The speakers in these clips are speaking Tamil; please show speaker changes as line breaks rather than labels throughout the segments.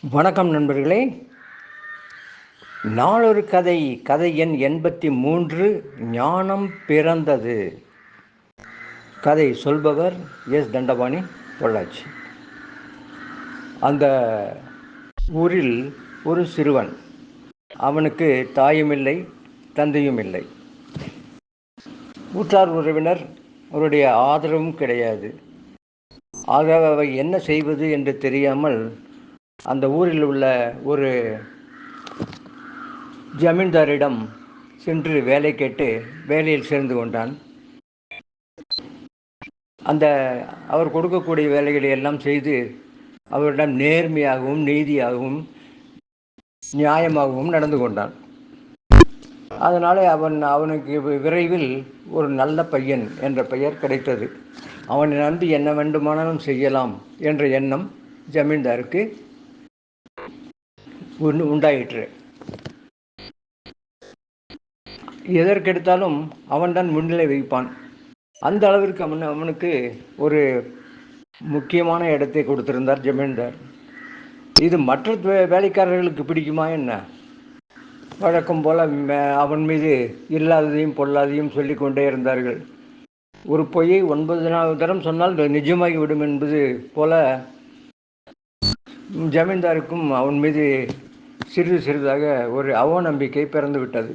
வணக்கம் நண்பர்களே. நாளொரு கதை கதை எண் எண்பத்தி மூன்று ஞானம் பிறந்தது. கதை சொல்பவர் எஸ் தண்டபாணி பொள்ளாச்சி. அந்த ஊரில் ஒரு சிறுவன். அவனுக்கு தாயும் இல்லை தந்தையும் இல்லை. ஊற்றார் உறவினர் அவருடைய ஆதரவும் கிடையாது. ஆக அவை என்ன செய்வது என்று தெரியாமல் அந்த ஊரில் உள்ள ஒரு ஜமீன்தாரிடம் சென்று வேலை கேட்டு வேலையில் சேர்ந்து கொண்டான். அந்த அவர் கொடுக்கக்கூடிய வேலைகளை எல்லாம் செய்து அவரிடம் நேர்மையாகவும் நீதியாகவும் நியாயமாகவும் நடந்து கொண்டான். அதனாலே அவன் அவனுக்கு விரைவில் ஒரு நல்ல பையன் என்ற பெயர் கிடைத்தது. அவனை நம்பி என்ன வேண்டுமானாலும் செய்யலாம் என்ற எண்ணம் ஜமீன்தாருக்கு உண்டாயிற்று. எதற்கெடுத்தாலும் அவன்தான் முன்னிலை வைப்பான் அந்த அளவிற்கு அவன் அவனுக்கு ஒரு முக்கியமான இடத்தை கொடுத்திருந்தார் ஜமீன்தார். இது மற்ற வேலைக்காரர்களுக்கு பிடிக்குமா என்ன? வழக்கம் போல அவன் மீது இல்லாததையும் பொல்லாதையும் சொல்லிக்கொண்டே இருந்தார்கள். ஒரு பொய்யை ஒன்பது நாள் தரம் சொன்னால் நிஜமாகிவிடும் நிஜமாகி விடும் என்பது போல ஜமீன்தாருக்கும் அவன் மீது சிறிது சிறிதாக ஒரு அவநம்பிக்கை பிறந்து விட்டது.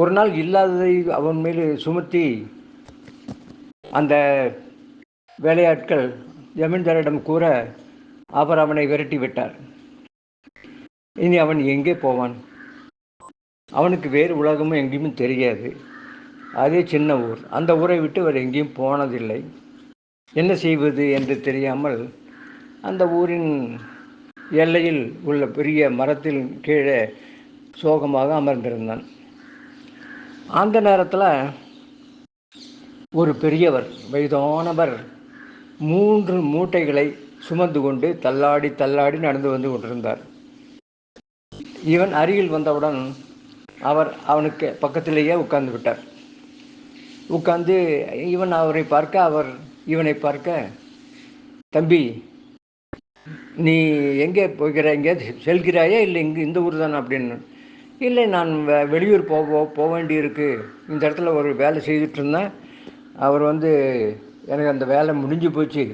ஒரு நாள் இல்லாததை அவன் மீது சுமத்தி அந்த வேலையாட்கள் ஜமீன்தாரிடம் கூற அவர் அவனை விரட்டி விட்டார். இனி அவன் எங்கே போவான்? அவனுக்கு வேறு உலகமும் எங்கேயும் தெரியாது. அதே சின்ன ஊர். அந்த ஊரை விட்டு அவர் எங்கேயும் போனதில்லை. என்ன செய்வது என்று தெரியாமல் அந்த ஊரின் எல்லையில் உள்ள பெரிய மரத்தில் கீழே சோகமாக அமர்ந்திருந்தான். அந்த நேரத்தில் ஒரு பெரியவர் வயதானவர் மூன்று மூட்டைகளை சுமந்து கொண்டு தள்ளாடி தள்ளாடி நடந்து வந்து கொண்டிருந்தார். இவன் அருகில் வந்தவுடன் அவர் அவனுக்கு பக்கத்திலேயே உட்கார்ந்து விட்டார். உட்கார்ந்து இவன் அவரை பார்க்க அவர் இவனை பார்க்க தம்பி நீ எங்கே போகிற எங்கே செல்கிறாயா இல்லை இங்கே இந்த ஊர் தானே அப்படின்னு. இல்லை நான் வெளியூர் போக போக வேண்டியிருக்கு. இந்த இடத்துல ஒரு வேலை செய்துட்டு இருந்தேன். அவர் வந்து எனக்கு அந்த வேலை முடிஞ்சு போச்சு.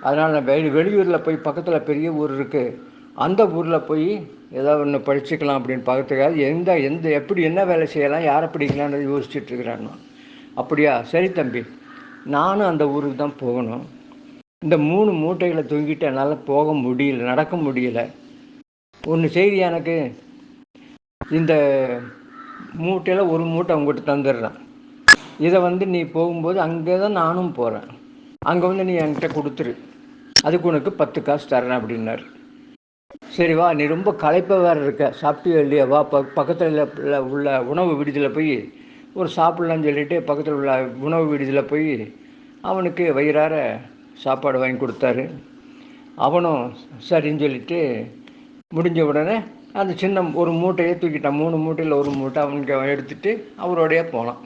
அதனால் நான் வெளி வெளியூரில் போய் பக்கத்தில் பெரிய ஊர் இருக்குது அந்த ஊரில் போய் ஏதாவது ஒன்று படிச்சுக்கலாம் அப்படின்னு பார்க்கறதுக்காக எந்த எந்த எப்படி என்ன வேலை செய்யலாம் யாரை பிடிக்கலான்னு யோசிச்சுட்டு இருக்கிறான். நான். அப்படியா? சரி தம்பி. நானும் அந்த ஊருக்கு தான் போகணும். இந்த மூணு மூட்டைகளை தூங்கிட்டு என்னால் போக முடியல நடக்க முடியல. ஒன்று செய்தி எனக்கு இந்த மூட்டையில் ஒரு மூட்டை உங்கள்கிட்ட தந்துடுறேன். இதை வந்து நீ போகும்போது அங்கே தான் நானும் போகிறேன் அங்கே வந்து நீ என்கிட்ட கொடுத்துரு. அதுக்கு உனக்கு பத்து காசு தரேன் அப்படின்னாரு. சரி வா நீ ரொம்ப களைப்பை வேறு இருக்க. சாப்பிட்டியோ இல்லையா? வா ப பக்கத்தில் உள்ள உள்ள உணவு விடுதியில் போய் ஒரு சாப்பிட்லான்னு சொல்லிட்டு பக்கத்தில் உள்ள உணவு விடுதியில் போய் அவனுக்கு வயிறார சாப்பாடு வாங்கி கொடுத்தாரு. அவனும் சரின்னு சொல்லிட்டு முடிஞ்ச உடனே அந்த சின்ன ஒரு மூட்டையை தூக்கிட்டான். மூணு மூட்டையில் ஒரு மூட்டை அவனுக்கு அவன் எடுத்துட்டு அவரோடயே போனான்.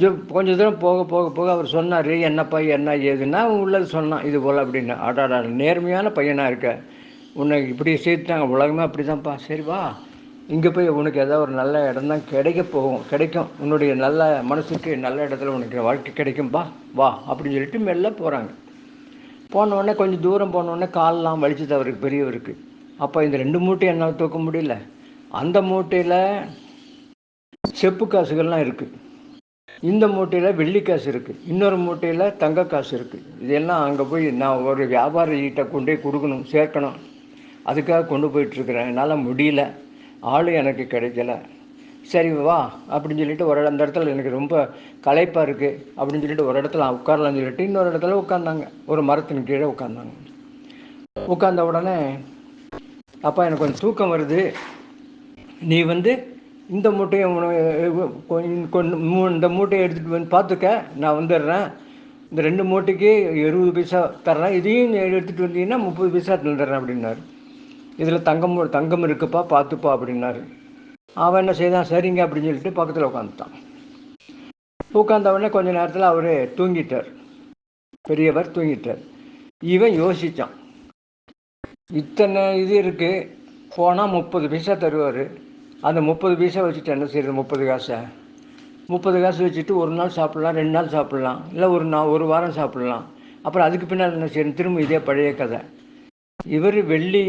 ஜோ கொஞ்சம் தூரம் போக போக போக அவர் சொன்னார் என்னப்பா என்ன ஏதுன்னா உள்ளது சொன்னான். இது போல் அப்படின்னு. ஆடாடா நேர்மையான பையனாக இருக்க. உன்னை இப்படி சேர்த்துட்டாங்க. உலகமே அப்படி தான்ப்பா சரி வா. இங்கே போய் உனக்கு ஏதாவது ஒரு நல்ல இடம் தான் கிடைக்க போகும். கிடைக்கும். உன்னுடைய நல்ல மனசுக்கு நல்ல இடத்துல உனக்கு வாழ்க்கை கிடைக்கும்பா. வா அப்படின்னு சொல்லிட்டு மெல்ல போகிறாங்க போன கொஞ்சம் தூரம் போன உடனே கால்லாம் வலிச்சது அவருக்கு பெரியவருக்கு. அப்போ இந்த ரெண்டு மூட்டை என்னால் தூக்க முடியல. அந்த மூட்டையில் செப்பு காசுகள்லாம் இருக்குது இந்த மூட்டையில் வெள்ளி காசு இருக்குது இன்னொரு மூட்டையில் தங்க காசு இருக்குது இதெல்லாம் அங்கே போய் நான் ஒரு வியாபாரிகிட்ட கொண்டு போய் கொடுக்கணும் சேர்க்கணும். அதுக்காக கொண்டு போயிட்டுருக்குறேன் என்னால் முடியல. ஆள் எனக்கு கிடைக்கல. சரி வா அப்படின்னு சொல்லிட்டு ஒரு அந்த இடத்துல எனக்கு ரொம்ப களைப்பாக இருக்குது அப்படின்னு சொல்லிட்டு ஒரு இடத்துல உட்காரலாம்னு சொல்லிட்டு இன்னொரு இடத்துல உட்காந்தாங்க. ஒரு மரத்தின் கீழே உட்காந்தாங்க. உட்கார்ந்த உடனே அப்பா எனக்கு கொஞ்சம் தூக்கம் வருது. நீ வந்து இந்த மூட்டையை உன- கொண்டு இந்த மூட்டையை எடுத்துகிட்டு வந்து பார்த்துக்க நான் வந்துடுறேன். இந்த ரெண்டு மூட்டைக்கு இருபது பைசா தர்றேன். இதையும் எடுத்துகிட்டு வந்தீங்கன்னா முப்பது பைசா தந்துடுறேன் அப்படின்னாரு. இதில் தங்கம் தங்கம் இருக்குப்பா பார்த்துப்பா அப்படின்னாரு. அவன் என்ன செய்தான்? சரிங்க அப்படின்னு சொல்லிட்டு பக்கத்தில் உட்காந்துட்டான் உட்காந்தவொடனே கொஞ்ச நேரத்தில் அவர் தூங்கிட்டார். பெரியவர் தூங்கிட்டார். இவன் யோசித்தான் இத்தனை இது இருக்குது போனால் முப்பது பைசா தருவார். அந்த முப்பது பைசா வச்சுட்டு என்ன செய்யறது முப்பது காசை. முப்பது காசு வச்சுட்டு ஒரு நாள் சாப்பிட்லாம் ரெண்டு நாள் சாப்பிட்லாம் இல்லை ஒரு நாள் ஒரு வாரம் சாப்பிட்லாம். அப்புறம் அதுக்கு பின்னால் என்ன செய்யணும்? திரும்ப இதே பழைய கதை. இவர் வெள்ளி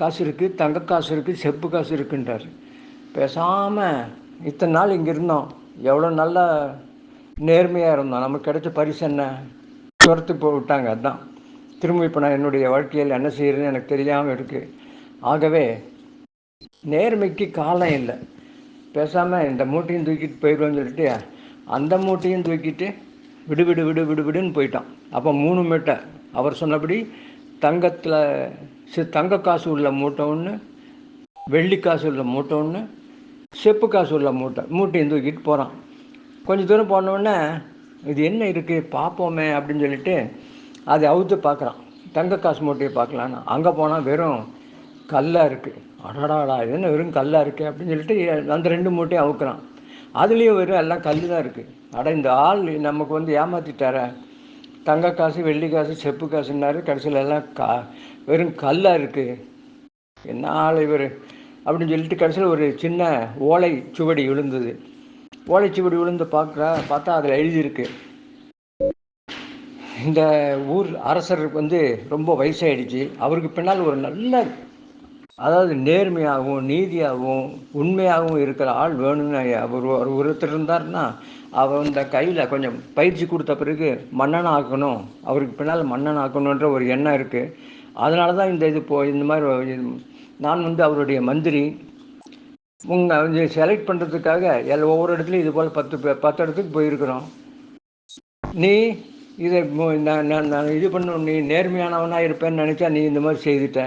காசு இருக்குது தங்க காசு இருக்குது செப்பு காசு இருக்குன்றார். பேசாமல் இத்தனை நாள் இங்கே இருந்தோம். எவ்வளோ நல்லா நேர்மையாக இருந்தோம். நமக்கு கிடைச்ச பரிசு என்ன? துரத்து போய் விட்டாங்க. அதுதான் திரும்ப இப்போ நான் என்னுடைய வாழ்க்கையில் என்ன செய்கிறேன்னு எனக்கு தெரியாமல் இருக்குது ஆகவே நேர்மைக்கு காலம் இல்லை. பேசாமல் இந்த மூட்டையும் தூக்கிட்டு போயிடுவோன்னு சொல்லிட்டு அந்த மூட்டையும் தூக்கிட்டு விடு விடு விடு விடு விடுன்னு போயிட்டான். அப்போ மூணு மூட்டை. அவர் சொன்னபடி தங்கத்தில் சி தங்க காசு உள்ள மூட்டை ஒன்று வெள்ளி காசு உள்ள மூட்டை ஒன்று செப்பு காசு உள்ள மூட்டை மூட்டையும் தூக்கிட்டு போகிறான் கொஞ்சம் தூரம் போனோடனே இது என்ன இருக்குது பார்ப்போமே அப்படின்னு சொல்லிட்டு அதை அவுத்து பார்க்குறான் தங்க காசு மூட்டையை பார்க்கலான்னு அங்கே போனால் வெறும் கல்லாக இருக்குது அடடாடா இது என்ன வெறும் கல்லாக இருக்குது அப்படின்னு சொல்லிட்டு அந்த ரெண்டு மூட்டையும் அவுக்குறான். அதுலேயும் வெறும் எல்லாம் கல் தான் இருக்குது அட இந்த ஆள் நமக்கு வந்து ஏமாற்றிட்டார தங்க காசு வெள்ளி காசு செப்பு காசுன்னாரு. கடைசியில் எல்லாம் கா வெறும் கல்லாக இருக்குது என்ன ஆள் இவர்? அப்படின்னு சொல்லிட்டு கடைசியில் ஒரு சின்ன ஓலை சுவடி விழுந்தது. ஓலைச்சுவடி விழுந்து பார்க்குறா பார்த்தா அதில் எழுதியிருக்கு. இந்த ஊர் அரசர் வந்து ரொம்ப வயசாயிடுச்சு. அவருக்கு பின்னால் ஒரு நல்ல அதாவது நேர்மையாகவும் நீதியாகவும் உண்மையாகவும் இருக்கிற ஆள் வேணும்னு அவர் ஒரு ஒருத்தர் இருந்தார்னா அவர் இந்த கையில் கொஞ்சம் பயிற்சி கொடுத்த பிறகு மன்னன் ஆக்கணும் அவருக்கு பின்னால் மன்னன் ஆக்கணுன்ற ஒரு எண்ணம் இருக்குது அதனால தான் இந்த இது போ இந்த மாதிரி நான் வந்து அவருடைய மந்திரி. உங்கள் வந்து செலக்ட் பண்ணுறதுக்காக எல்லா ஒவ்வொரு இடத்துலையும் இது போல் பத்து பத்து இடத்துக்கு போயிருக்கிறோம். நீ இதை நான் நான் நான் இது பண்ண நீ நேர்மையானவனாக இருப்பேன்னு நினச்சா நீ இந்த மாதிரி செய்துட்ட.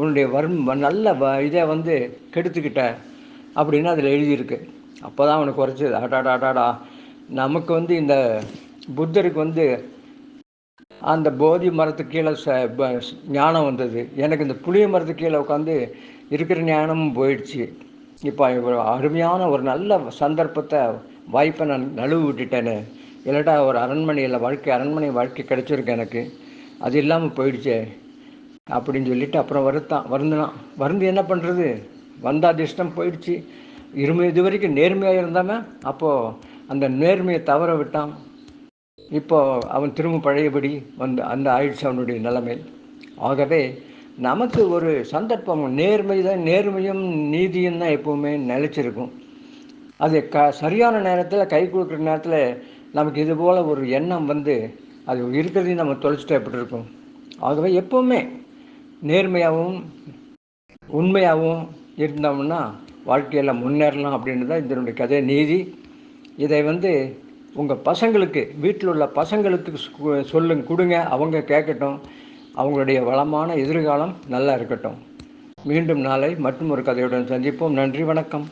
உன்னுடைய வரும் நல்ல வ இதை வந்து கெடுத்துக்கிட்ட அப்படின்னு அதில் எழுதியிருக்கு. அப்போ தான் அவனுக்கு குறைச்சது ஆட்டாடா ஆட்டாடா நமக்கு வந்து இந்த புத்தருக்கு வந்து அந்த போதி மரத்துக்கு கீழே ச ஞானம் வந்தது. எனக்கு இந்த புளிய மரத்துக்கு கீழே உட்காந்து இருக்கிற ஞானமும் போயிடுச்சு. இப்போ ஒரு அருமையான ஒரு நல்ல சந்தர்ப்பத்தை வாய்ப்பை நான் நழுவு விட்டுட்டேன்னு இல்லாட்டா ஒரு அரண்மனையில் வாழ்க்கை அரண்மனை வாழ்க்கை கிடைச்சிருக்கு எனக்கு. அது இல்லாமல் போயிடுச்சே. அப்படின்னு சொல்லிட்டு அப்புறம் வருத்தான் வருந்தினான். வருந்து என்ன பண்ணுறது வந்த அதிர்ஷ்டம் போயிடுச்சு. இருமை இது வரைக்கும் நேர்மையாக இருந்தாமல் அப்போது அந்த நேர்மையை தவற விட்டான். இப்போ அவன் திரும்ப பழையபடி வந்து அந்த ஆயிடுச்சு அவனுடைய நிலைமை. ஆகவே நமக்கு ஒரு சந்தர்ப்பம் நேர்மை தான் நேர்மையும் நீதியும் தான் எப்போவுமே நிலைச்சிருக்கும். அது க சரியான நேரத்தில் கை கொடுக்குற நேரத்தில் நமக்கு இது போல் ஒரு எண்ணம் வந்து அது இருக்கிறதையும் நம்ம தொலைச்சிட்டு எப்படி இருக்கும்? ஆகவே எப்போவுமே நேர்மையாகவும் உண்மையாகவும் இருந்தோம்னா வாழ்க்கையில் முன்னேறலாம் அப்படின்னு தான் இதனுடைய கதை. நீதி இதை வந்து உங்கள் பசங்களுக்கு வீட்டில் உள்ள பசங்களுக்கு சொல்லுங்க கொடுங்க. அவங்க கேட்கட்டும். அவங்களுடைய வளமான எதிர்காலம் நல்லா இருக்கட்டும். மீண்டும் நாளை மற்றும் ஒரு கதையுடன் சந்திப்போம். நன்றி வணக்கம்.